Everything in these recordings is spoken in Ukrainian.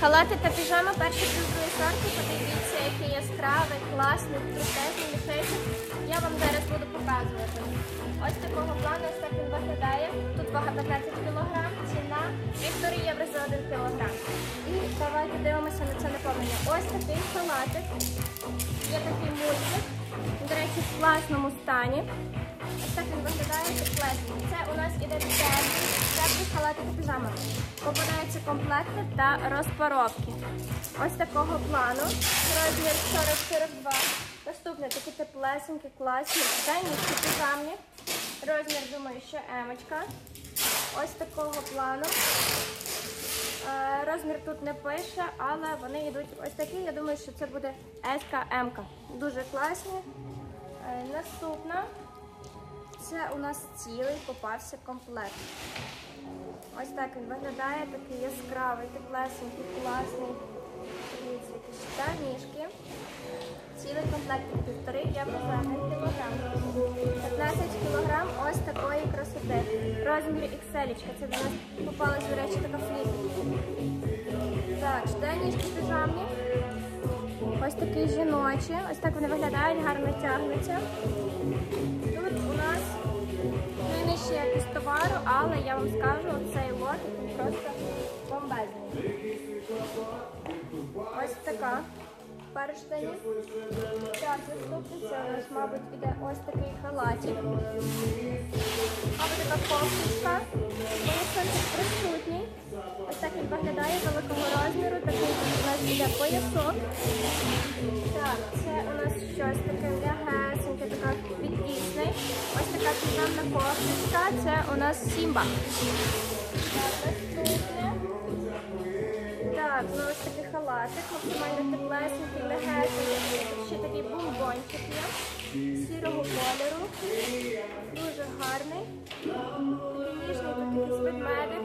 Халати та піжама перші плюсової сорти. Подивіться, який яскравий, класний, крутезний мішечок. Я вам зараз буду показувати. Ось такого плану, ось так він виглядає. Тут вага 15 кг, ціна 1,5 євро за 1 кг. І давайте дивимося на це наповнення. Ось такий халатик. Є такий мультик. До речі, в класному стані. Ось так він виглядає теплесний. Це у нас іде теплий, теплий халатик і піжама. Попадаються комплекти та розпаровки. Ось такого плану. Розмір 40-42. Наступне такі теплесенькі, класні, денніші піжамні. Розмір, думаю, що емочка. Ось такого плану. Е, Розмір тут не пише, але вони йдуть ось такі. Я думаю, що це буде СКМ. Дуже класні. Е, Наступна. Це у нас цілий попався комплект. Ось так він виглядає, такий яскравий, теплесенький, класний. Дивіться, які штанішки. Цілий комплект півтори за кілограм. 15 кілограм ось такої красоти. Розмір XL. Це до нас попалась, до речі, така фліт. Так, штанішки піжамні. Ось такі жіночі. Ось так вони виглядають, гарно тягнуться. Найнижча якість товару, але я вам скажу, цей лот просто бомбезний. Ось така перштані. Так, наступний у нас, мабуть, іде ось такий халатик. Або така кофточка. Поясочок присутній. Ось так він виглядає великого розміру. Такий у нас іде поясок. Так, це у нас щось таке м'ягесеньке, така така піжамна. Це у нас Сімба. Так, наступне. Так, ну ось такий халатик, максимально теплесенький, легесенький. Тут ще такий бомбончик є. Сірого кольору. Дуже гарний. Ніжний, тут якийсь ведмедик.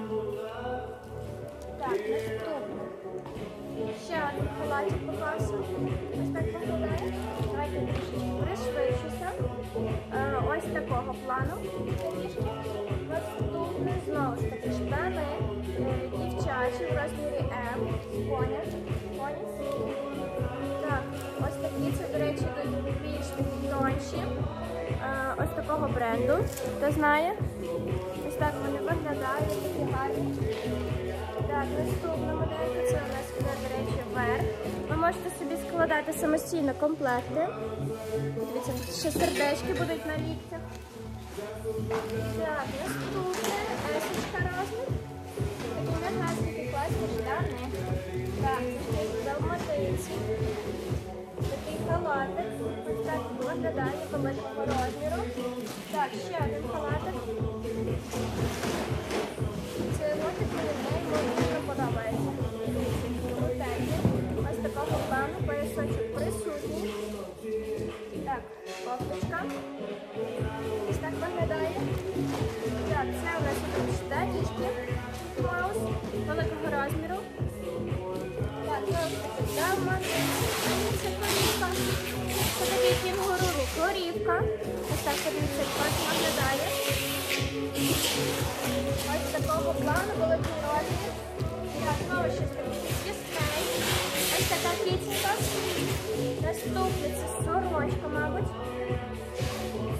Так, наступне. Ще один халатик попався. Наступне знову ж таки штани. е, Дівчачі в розмірі М. Поняв? Так, ось такі, це, до речі, більш тонші. Е, Ось такого бренду. Хто знає? Ось так вони виглядають, такі гарні. Так, наступна моделька, це у нас іде, до речі, верх. Ви можете собі складати самостійно комплекти. Дивіться, ще сердечки будуть на ліктях. Так, розмір. Такі м'ягасенькі, класні штани. Так, далматинці. Такий халатик. Ось так виглядає по розміру. Так, ще один халатик. Кофточка. Ось так виглядає. Так, це у нас тут штанішки. Маус великого розміру. Так, далматинці. Це корівка. Це такий. Ось так подивіться, як виглядає. Ось такого плану великий розмір. Так, знову щось таке. Ось така кітінка. Наступне це сорочка, мабуть.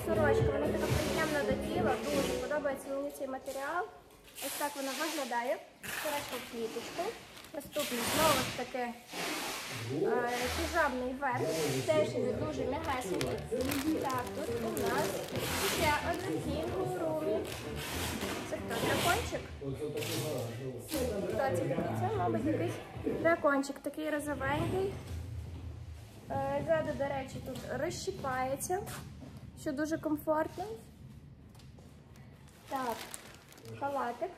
Сорочка, вона така приємна до тіла. Дуже подобається мені цей матеріал. Ось так вона виглядає. Сорочка в кліточку. Наступне знову ж таки е, піжамний верх. Теж іде дуже м'ягесенький. Так, тут у нас ще один кінгурумі. Це хто? Дракончик? Хто це? Це, мабуть, якийсь дракончик, такий розовенький. Е, Ззаду, до речі, тут розщіпається, що дуже комфортно. Так, халатик.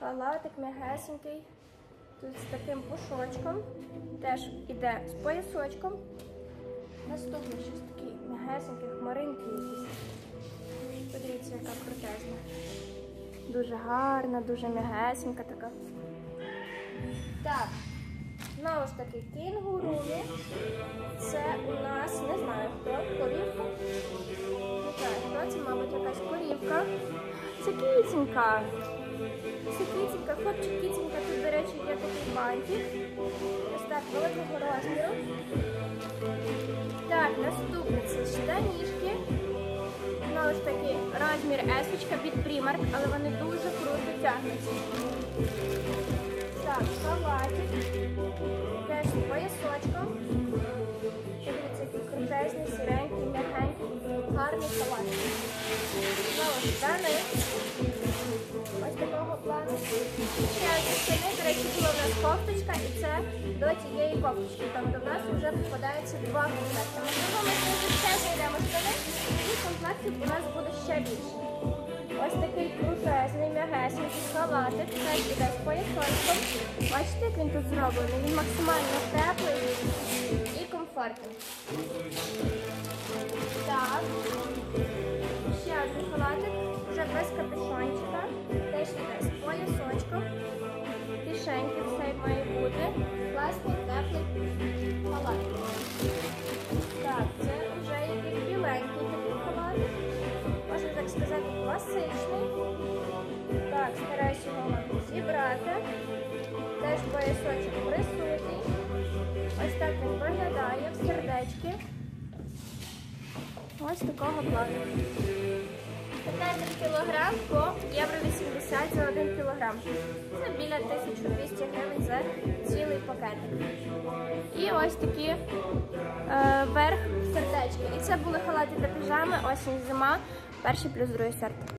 Халатик м'ягесенький. Тут з таким пушочком. Теж іде з поясочком. Наступний щось такий м'ягесенький, хмаринки якісь. Подивіться, яка крутезна. Дуже гарна, дуже м'ягесенька така. Так, знову ж таки кінгурумі. Не це, корівка. Це кітінька. Хлопчик кіцінька, тут, до речі, є такий бантик. Ось так, великого розміру. Так, наступне це штанішки. Знову ж таки, розмір есочка від Primark, але вони дуже круто тягнуться. Так, халатик. Теж поясочком. Дивіться, який крутезний, сіренький, м'ягенький, гарний. Знову штани. Ось такого плану. Ще штани, до речі, була в нас кофточка, і це до цієї кофточки. Тобто в нас вже попадається два комплекти. Можливо, ми ще знайдемо штани, і комплектів у нас буде ще більше. Ось такий крутезний, м'ягесенький халатик, теж іде з поясочком. Бачите, як він тут зроблений? Він максимально теплий і комфортний. Поясочок присутній. Ось так він виглядає в сердечки. Ось такого плану. 15 кг по євро 80 за 1 кг. Це біля 1200 гривень за цілий пакетик. І ось такі е, верх сердечки. І це були халати та піжами, осінь зима, перший плюс другий сорт.